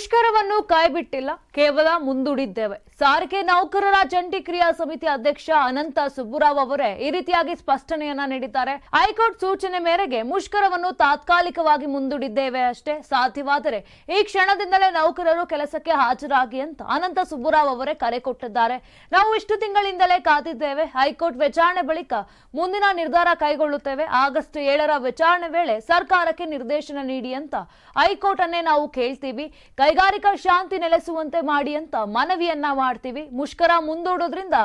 ಮುಷ್ಕರವನ್ನು ಕಾಯ್ಬಿಟ್ಟಿಲ್ಲ. ಕೇವಲ ಮುಂದೂಡಿದ್ದೇವೆ. ಸಾರಿಗೆ ನೌಕರರ ಜಂಟಿ ಕ್ರಿಯಾ ಸಮಿತಿ ಅಧ್ಯಕ್ಷ ಅನಂತ ಸುಬ್ಬುರಾವ್ ಅವರೇ ಈ ರೀತಿಯಾಗಿ ಸ್ಪಷ್ಟನೆಯನ್ನ ನೀಡಿದ್ದಾರೆ. ಹೈಕೋರ್ಟ್ ಸೂಚನೆ ಮೇರೆಗೆ ಮುಷ್ಕರವನ್ನು ತಾತ್ಕಾಲಿಕವಾಗಿ ಮುಂದೂಡಿದ್ದೇವೆ ಅಷ್ಟೇ ಸಾಧ್ಯವಾದರೆ ಈ ಕ್ಷಣದಿಂದಲೇ ನೌಕರರು ಕೆಲಸಕ್ಕೆ ಹಾಜರಾಗಿ ಅಂತ ಅನಂತ ಸುಬ್ಬುರಾವ್ ಅವರೇ ಕರೆ ಕೊಟ್ಟಿದ್ದಾರೆ. ನಾವು ಇಷ್ಟು ತಿಂಗಳಿಂದಲೇ ಕಾದಿದ್ದೇವೆ. ಹೈಕೋರ್ಟ್ ವಿಚಾರಣೆ ಬಳಿಕ ಮುಂದಿನ ನಿರ್ಧಾರ ಕೈಗೊಳ್ಳುತ್ತೇವೆ. ಆಗಸ್ಟ್ ಏಳರ ವಿಚಾರಣೆ ವೇಳೆ ಸರ್ಕಾರಕ್ಕೆ ನಿರ್ದೇಶನ ನೀಡಿ ಅಂತ ಹೈಕೋರ್ಟ್ ಅನ್ನೇ ನಾವು ಕೇಳ್ತೀವಿ. ಕೈಗಾರಿಕಾ ಶಾಂತಿ ನೆಲೆಸುವಂತೆ ಮಾಡಿ ಅಂತ ಮನವಿಯನ್ನ ಮಾಡ್ತೀವಿ. ಮುಷ್ಕರ ಮುಂದೂಡೋದ್ರಿಂದ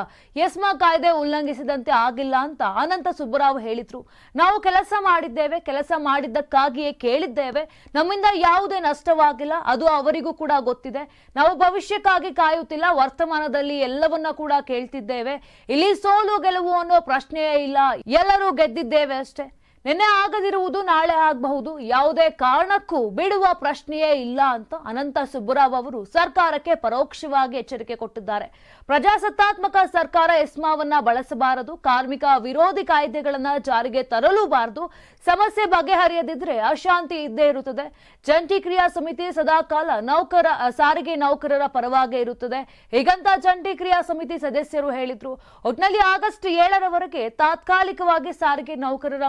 ಎಸ್ಮಾ ಕಾಯ್ದೆ ಉಲ್ಲಂಘಿಸಿದಂತೆ ಆಗಿಲ್ಲ ಅಂತ ಅನಂತ ಸುಬ್ಬರಾವ್ ಹೇಳಿದ್ರು. ನಾವು ಕೆಲಸ ಮಾಡಿದ್ದೇವೆ, ಕೆಲಸ ಮಾಡಿದ್ದಕ್ಕಾಗಿಯೇ ಕೇಳಿದ್ದೇವೆ. ನಮ್ಮಿಂದ ಯಾವುದೇ ನಷ್ಟವಾಗಿಲ್ಲ, ಅದು ಅವರಿಗೂ ಕೂಡ ಗೊತ್ತಿದೆ. ನಾವು ಭವಿಷ್ಯಕ್ಕಾಗಿ ಕಾಯುತ್ತಿಲ್ಲ, ವರ್ತಮಾನದಲ್ಲಿ ಎಲ್ಲವನ್ನ ಕೂಡ ಕೇಳ್ತಿದ್ದೇವೆ. ಇಲ್ಲಿ ಸೋಲು ಗೆಲುವು ಅನ್ನೋ ಪ್ರಶ್ನೆಯೇ ಇಲ್ಲ. ಎಲ್ಲರೂ ಗೆದ್ದಿದ್ದೇವೆ ಅಷ್ಟೇ. ನಿನ್ನೆ ಆಗದಿರುವುದು ನಾಳೆ ಆಗಬಹುದು. ಯಾವುದೇ ಕಾರಣಕ್ಕೂ ಬಿಡುವ ಪ್ರಶ್ನೆಯೇ ಇಲ್ಲ ಅಂತ ಅನಂತ ಸುಬ್ಬರಾವ್ ಅವರು ಸರ್ಕಾರಕ್ಕೆ ಪರೋಕ್ಷವಾಗಿ ಎಚ್ಚರಿಕೆ ಕೊಟ್ಟಿದ್ದಾರೆ. ಪ್ರಜಾಸತ್ತಾತ್ಮಕ ಸರ್ಕಾರ ಎಸ್ಮಾವನ್ನ ಬಳಸಬಾರದು, ಕಾರ್ಮಿಕ ವಿರೋಧಿ ಕಾಯ್ದೆಗಳನ್ನ ಜಾರಿಗೆ ತರಲೂಬಾರದು. ಸಮಸ್ಯೆ ಬಗೆಹರಿಯದಿದ್ರೆ ಅಶಾಂತಿ ಇದ್ದೇ ಇರುತ್ತದೆ. ಜಂಟಿ ಕ್ರಿಯಾ ಸಮಿತಿ ಸದಾಕಾಲ ನೌಕರ, ಸಾರಿಗೆ ನೌಕರರ ಪರವಾಗೇ ಇರುತ್ತದೆ. ಹೀಗಂತ ಜಂಟಿ ಕ್ರಿಯಾ ಸಮಿತಿ ಸದಸ್ಯರು ಹೇಳಿದ್ರು. ಒಟ್ನಲ್ಲಿ ಆಗಸ್ಟ್ ಏಳರವರೆಗೆ ತಾತ್ಕಾಲಿಕವಾಗಿ ಸಾರಿಗೆ ನೌಕರರ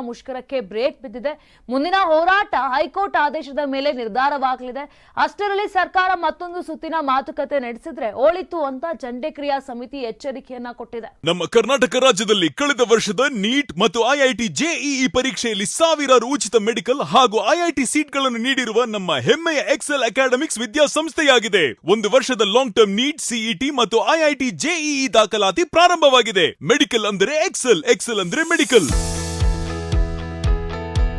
ಮುಷ್ಕರಕ್ಕೆ ಬ್ರೇಕ್ ಬಿದ್ದಿದೆ. ಮುಂದಿನ ಹೋರಾಟ ಹೈಕೋರ್ಟ್ ಆದೇಶದ ಮೇಲೆ ನಿರ್ಧಾರವಾಗಲಿದೆ. ಅಷ್ಟರಲ್ಲಿ ಸರ್ಕಾರ ಮತ್ತೊಂದು ಸುತ್ತಿನ ಮಾತುಕತೆ ನಡೆಸಿದ್ರೆ ಒಳಿತು ಅಂತ ಜಂಡೆ ಕ್ರಿಯಾ ಸಮಿತಿ ಎಚ್ಚರಿಕೆಯನ್ನ ಕೊಟ್ಟಿದೆ. ನಮ್ಮ ಕರ್ನಾಟಕ ರಾಜ್ಯದಲ್ಲಿ ಕಳೆದ ವರ್ಷದ ನೀಟ್ ಮತ್ತು ಐಐಟಿ ಜೆಇಇ ಪರೀಕ್ಷೆಯಲ್ಲಿ ಸಾವಿರಾರು ಉಚಿತ ಮೆಡಿಕಲ್ ಹಾಗೂ ಐಐಟಿ ಸೀಟ್ಗಳನ್ನು ನೀಡಿರುವ ನಮ್ಮ ಹೆಮ್ಮೆಯ ಎಕ್ಸೆಲ್ ಅಕಾಡೆಮಿಕ್ಸ್ ವಿದ್ಯಾಸಂಸ್ಥೆಯಾಗಿದೆ. ಒಂದು ವರ್ಷದ ಲಾಂಗ್ ಟರ್ಮ್ ನೀಟ್ ಸಿಇಟಿ ಮತ್ತು ಐಐಟಿ ಜೆಇಇ ದಾಖಲಾತಿ ಪ್ರಾರಂಭವಾಗಿದೆ. ಮೆಡಿಕಲ್ ಅಂದರೆ ಎಕ್ಸೆಲ್ ಎಕ್ಸೆಲ್ ಅಂದ್ರೆ ಮೆಡಿಕಲ್.